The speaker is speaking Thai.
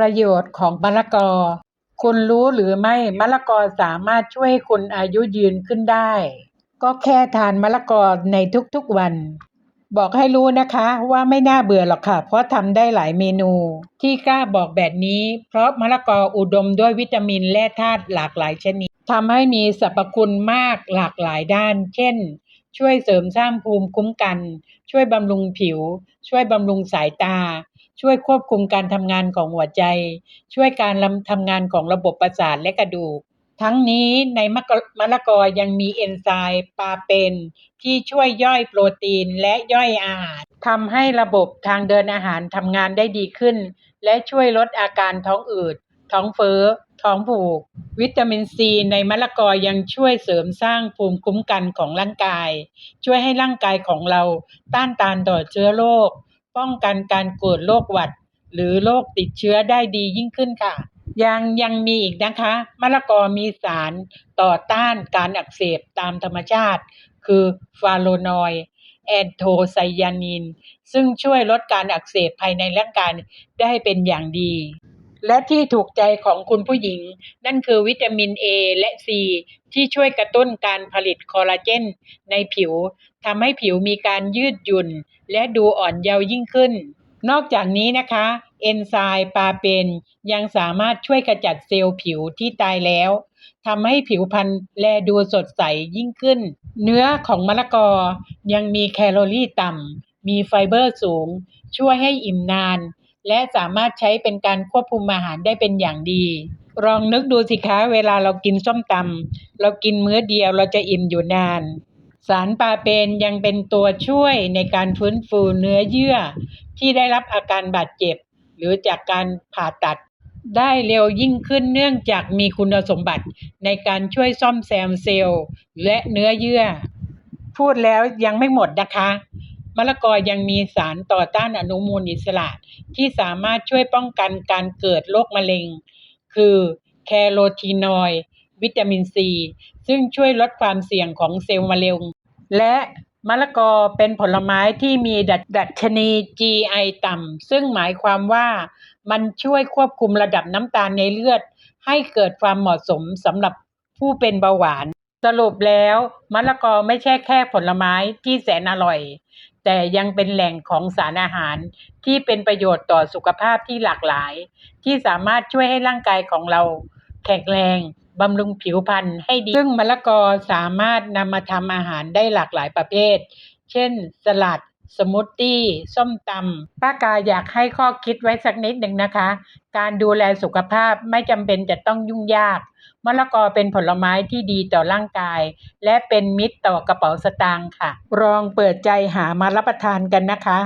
ประโยชน์ของมะละกอ คุณรู้หรือไม่มะละกอสามารถช่วยให้คุณอายุยืนขึ้นได้ ก็แค่ทานมะละกอในทุกๆวัน บอกให้รู้นะคะว่าไม่น่าเบื่อหรอกค่ะ เพราะทำได้หลายเมนู ที่กล้าบอกแบบนี้ เพราะมะละกออุดมด้วยวิตามินและธาตุหลากหลายชนิดทำให้มีสรรพคุณมากหลากหลายด้าน เช่น ช่วยเสริมสร้างภูมิคุ้มกัน ช่วยบำรุงผิว ช่วยบำรุงสายตา ช่วยควบคุมการทำงานของหัวใจ ช่วยการทำงานของระบบประสาทและกระดูก ทั้งนี้ในมะกมะละกอยังมีเอนไซม์ปาเปนที่ช่วยย่อยโปรตีนและย่อยอาหารทำให้ระบบทางเดินอาหารทำงานได้ดีขึ้น และช่วยลดอาการท้องอืด ท้องเฟ้อ ท้องผูก วิตามินซีในมะละกอยังช่วยเสริมสร้างภูมิคุ้มกันของร่างกาย ช่วยให้ร่างกายของเราต้านทานต่อเชื้อโรค ป้องกันการเกิดโรคหวัด หรือโรคติดเชื้อได้ดียิ่งขึ้นค่ะ ยังยังมีอีกนะคะ มะละกอมีสารต่อต้านการอักเสบตามธรรมชาติ คือฟาโลนอยด์แอนโทไซยานิน ซึ่งช่วยลดการอักเสบภายในร่างกายได้เป็นอย่างดี และที่ถูกใจของคุณผู้หญิง นั่นคือวิตามิน A และ C ที่ช่วยกระตุ้นการผลิตคอลลาเจนในผิวทำให้ผิวมีการยืดหยุ่น และดูอ่อนเยาว์ยิ่งขึ้น นอกจากนี้นะคะ เอนไซม์ปาเปนยังสามารถช่วยขจัดเซลล์ผิวที่ตายแล้วทำให้ผิวพรรณแลดูสดใสยิ่งขึ้น เนื้อของมะละกอยังมีแคลอรี่ต่ำมีไฟเบอร์สูง ช่วยให้อิ่มนาน และสามารถใช้เป็นการควบคุมอาหารได้เป็นอย่างดี ลองนึกดูสิคะเวลาเรากินส้มตำเรากินมื้อเดียวเราจะอิ่มอยู่นาน สารปาเปนยังเป็นตัวช่วยในการฟื้นฟูเนื้อเยื่อ ที่ได้รับอาการบาดเจ็บ หรือจากการผ่าตัดได้เร็วยิ่งขึ้นเนื่องจากมีคุณสมบัติในการช่วยซ่อมแซมเซลล์และเนื้อเยื่อ พูดแล้วยังไม่หมดนะคะมะ ละกอยังมีสารต่อต้านอนุมูลอิสระ ที่สามารถช่วยป้องกันการเกิดโรคมะเร็ง คือแคโรทีนอยด์วิตามินซี ซึ่งช่วยลดความเสี่ยงของเซลล์มะเร็ง และมะละกอเป็นผลไม้ที่มีดัชดัชนี GI ต่ำ ซึ่งหมายความว่ามันช่วยควบคุมระดับน้ำตาลในเลือด ให้เกิดความเหมาะสมสำหรับผู้เป็นเบาหวาน สรุปแล้วมะละกอไม่ใช่แค่ผลไม้ที่แสนอร่อย แต่ยังเป็นแหล่งของสารอาหารที่เป็นประโยชน์ต่อสุขภาพที่หลากหลาย ที่สามารถช่วยให้ร่างกายของเราแข็งแรงบำรุงผิวพรรณให้ดี ซึ่งมะละกอสามารถนำมาทำอาหารได้หลากหลายประเภท เช่น สลัด สมูทตี้ส้มตำป้ากาอยากให้ข้อคิดไว้สักนิดหนึ่งนะคะ การดูแลสุขภาพไม่จำเป็นจะต้องยุ่งยากมะละกอเป็นผลไม้ที่ดีต่อร่างกาย และเป็นมิตรต่อกระเป๋าสตางค์ค่ะลองเปิดใจหามารับประทานกันนะคะ